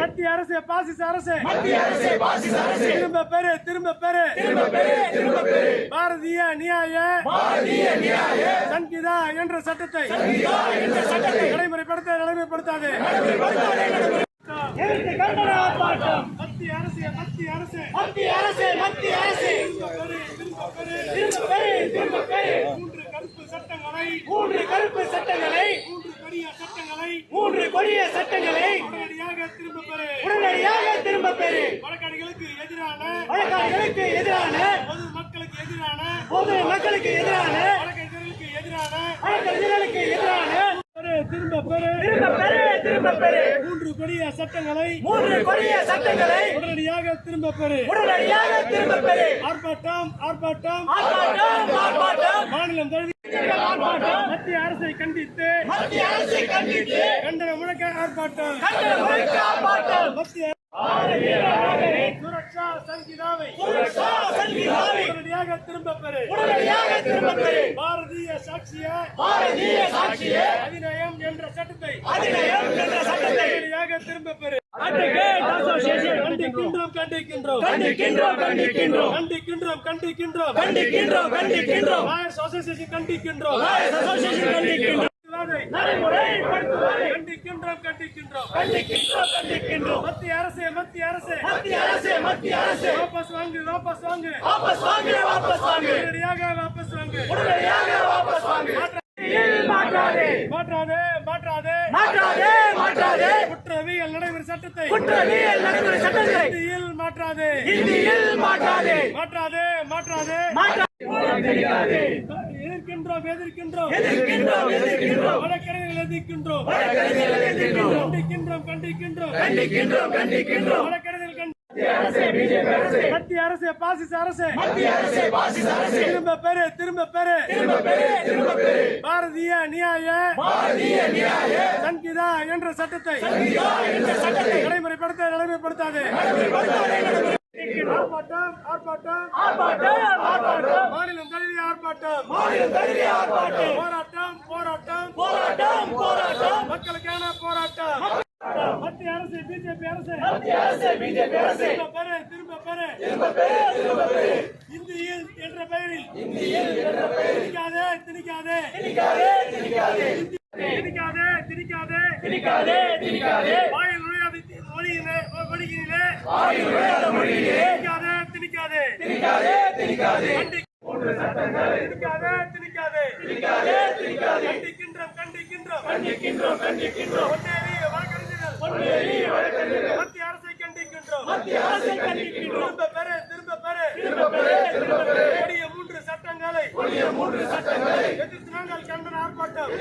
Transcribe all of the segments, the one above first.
மத்திய அரசு பாசிச அரசு. திரும்ப பெரு திரும்ப பெரு பாரதிய நியாய. சங்கீதா என்ற சட்டத்தை நடைமுறைப்படுத்த நடைமுறைப்படுத்தாது. மத்திய அரசு மத்திய அரசு. மத்திய அரசு மத்திய அரசு திரும்ப பெரு திரும்ப பெரு திரும்ப பெறு திரும்ப பெறு மூன்று கருப்பு சட்டங்களை மூன்று கருப்பு சட்டங்களை மூன்று பெரிய சட்டங்களை மூன்று கொடிய சட்டங்களை உடனடியாக திரும்ப பெரு உடனடியாக திரும்ப பெறு வழக்காடிகளுக்கு எதிரான வழக்காடுகளுக்கு எதிரான பொது மக்களுக்கு எதிரான பொது மக்களுக்கு எதிரான வழக்கறிஞர்களுக்கு எதிரான வழக்கறிஞர்களுக்கு எதிரான பெரு, திரும்ப பெரு. திரும்ப பெறு திரும்ப பெறு மூன்று கொடிய சட்டங்களை மூன்று கொடிய சட்டங்களை உடனடியாக திரும்ப பெறு. உடனடியாக திரும்ப பெறு. ஆர்ப்பாட்டம் ஆர்ப்பாட்டம். ஆர்ப்பாட்டம் ஆர்ப்பாட்டம். மாநிலம் தழுவி மத்திய அரசை கண்டித்து மத்திய அரசை கண்டித்து கண்டன முழக்க ஆர்ப்பாட்டம். கண்டன முழக்க ஆர்ப்பாட்டம். மத்திய சுரக்ஷா சங்கீதாவை சுரக்ஷா சங்கீதாவை உடனடியாக திரும்ப பெறு. உடனடியாக திரும்ப பெறு. பாரதிய சாட்சிய. பாரதிய சாட்சியே அதிநயம் என்ற சட்டத்தை அதிநயம் என்ற சட்டத்தை உடனடியாக திரும்ப பெறு. கண்டிக்கின்றோம் கண்டிக்கின்றோம். கண்டிக்கின்றோம் கண்டிக்கின்றோம். கண்டிக்கின்றோம் கண்டிக்கின்றோம். கண்டிக்கின்றோம் கண்டிக்கின்றோம். கண்டிக்கின்றோம். கண்டிக்கின்றோம். நடைமுறைப்படுத்துவதை கண்டிக்கின்றோம். கண்டிக்கின்றோம் கண்டிக்கின்றோம். கண்டிக்கின்றோம் மத்திய அரசு மத்திய அரசு. மத்திய அரசு மத்திய அரசு. வாபஸ் வாங்கு வாபஸ் வாங்கு. வாபஸ் வாங்கு வாபஸ் வாங்கு. உடனடியாக வாபஸ் வாங்கு. உடனடியாக வாபஸ் வாங்கு. மாற்றாதே. மாற்றாதே. மாற்றாதே மாற்றாதே. மாற்றாதே குற்றவியல் நடைமுறை சட்டத்தை. குற்றவியல் நடைமுறை சட்டங்களை இந்தியில் மாற்றாதே. இந்தியில் மாற்றாதே. மாற்றாதே மாற்றாதே. மாற்றா தெரியாதே. எதிர்க்கின்றோம் எதிர்க்கின்றோம். எதிர்க்கின்றோம் எதிர்க்கின்றோம். வழக்கறிஞர்கள் எதிர்க்கின்றோம். வழக்கறிஞர்கள் எதிர்க்கின்றோம். கண்டிக்கின்றோம் கண்டிக்கின்றோம். கண்டிக்கின்றோம் கண்டிக்கின்றோம். வழக்கறிஞர்கள் மத்திய அரசு பாசிச அரசு. மத்திய அரசு பாசிச அரசு. திரும்ப பெரு திரும்ப பெரு திரும்ப பெறு திரும்ப பெறு. பாரதிய நியாய பாரதிய நியாய. சங்கீதா என்ற சட்டத்தை சங்கீதா என்ற சட்டத்தை நடைமுறைப்படுத்த நடைமுறைப்படுத்தாது. ஆர்ப்பாட்டம். ஆர்ப்பாட்டம் ஆர்ப்பாட்டம். ஆர்ப்பாட்டம். போராட்டம் போராட்டம். போராட்டம் போராட்டம். மக்களுக்கான போராட்டம். மத்திய அரசு பிஜேபி அரசு. மத்திய அரசு பிஜேபி அரசு. திரும்ப பெரு திரும்ப பெரு திரும்ப பெறு திரும்ப பெறு. இந்தியில் என்ற பெயரில். இந்தியில் என்ற பெயரில். திணிக்காதே திணிக்காதே. திணிக்காதே திணிக்காதே. திணிக்காதே திணிக்காதே. திணிக்காதே திணிக்காதே. வாயில் நுழையாத மொழியிலே மொழியிலே. ஆயுள் விளையாட மொழியிலே. திணிக்காதே திணிக்காதே. திணிக்காதே திணிக்காதே. கண்டிக்கின்றோம் கண்டிக்கின்றோம் கண்டிக்கின்றோம் கண்டிக்கின்றோம் மத்திய அரசை கண்டிக்கின்றோம் மத்திய அரசை கண்டிக்கின்றோம் திரும்ப பெரு திரும்ப பெரு திரும்ப பெறு திரும்ப பெறு கொடிய மூன்று சட்டங்களை புதிய மூன்று சட்டங்களை எதிர்த்து நாங்கள் கண்டன ஆர்ப்பாட்டம்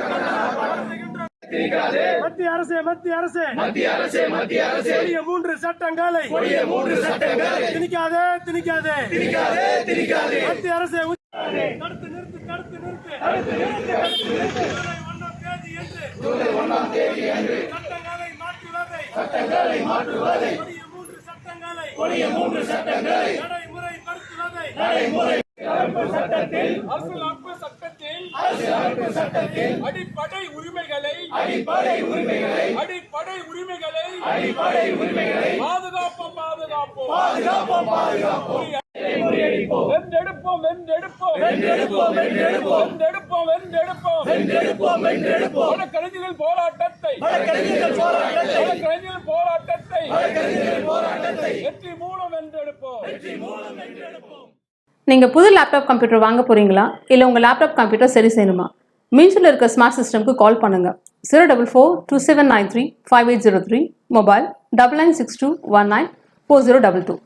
கண்டன ஆர்ப்பாட்டம் மத்திய அரசு மத்திய அரசு. மத்திய அரசு மத்திய அரசு. கொடிய மூன்று சட்டங்களை. புதிய மூன்று சட்டங்களை. திணிக்காதே திணிக்காதே. திணிக்காதே திணிக்காதே. மத்திய அரசு உச்ச- தடுத்து நிறுத்து தடுத்து நிறுத்து. ஜூலை ஒண்ணாம் தேதி என்று. ஜூலை ஒன்றாம் தேதி அன்று சட்டங்களை மாற்றுவதை. சட்டங்களை மாற்றுவதை. கொடிய மூன்று சட்டங்களை. புதிய மூன்று சட்டங்களை. நடைமுறைப்படுத்துவதை. நடைமுறை. சட்டத்தில். அரசியலமைப்பு சட்டத்தில். அரசியலமைப்பு சட்டத்தில். அடிப்படை அடிப்படை உரிமைகளை அடிப்படை உரிமைகளை அடிப்படை உரிமைகளை பாதுகாப்போம் பாதுகாப்போம். பாதுகாப்போம் பாதுகாப்போம். முறியடிப்போம். வென்றெடுப்போம் வென்றெடுப்போம். வென்றெடுப்போம் வென்றெடுப்போம். வென்றெடுப்போம் வென்றெடுப்போம். வென்றெடுப்போம் வென்றெடுப்போம். வழக்கறிஞர்கள் போராட்டத்தை. வழக்கறிஞர்கள் போராட்டத்தை. வழக்கறிஞர்கள் போராட்டத்தை. வழக்கறிஞர்கள் போராட்டத்தை. வெற்றி மூலம் வென்றெடுப்போம். வெற்றி மூலம் வென்றெடுப்போம். நீங்கள் புது லேப்டாப் கம்ப்யூட்டர் வாங்க போகிறீங்களா இல்லை உங்கள் லேப்டாப் கம்ப்யூட்டர் சரி செய்யணுமா? மீன்ஸில் இருக்க ஸ்மார்ட் சிஸ்டம்க்கு கால் பண்ணுங்கள் zero double four two seven nine three five eight zero three mobile double nine six two one nine four zero double two.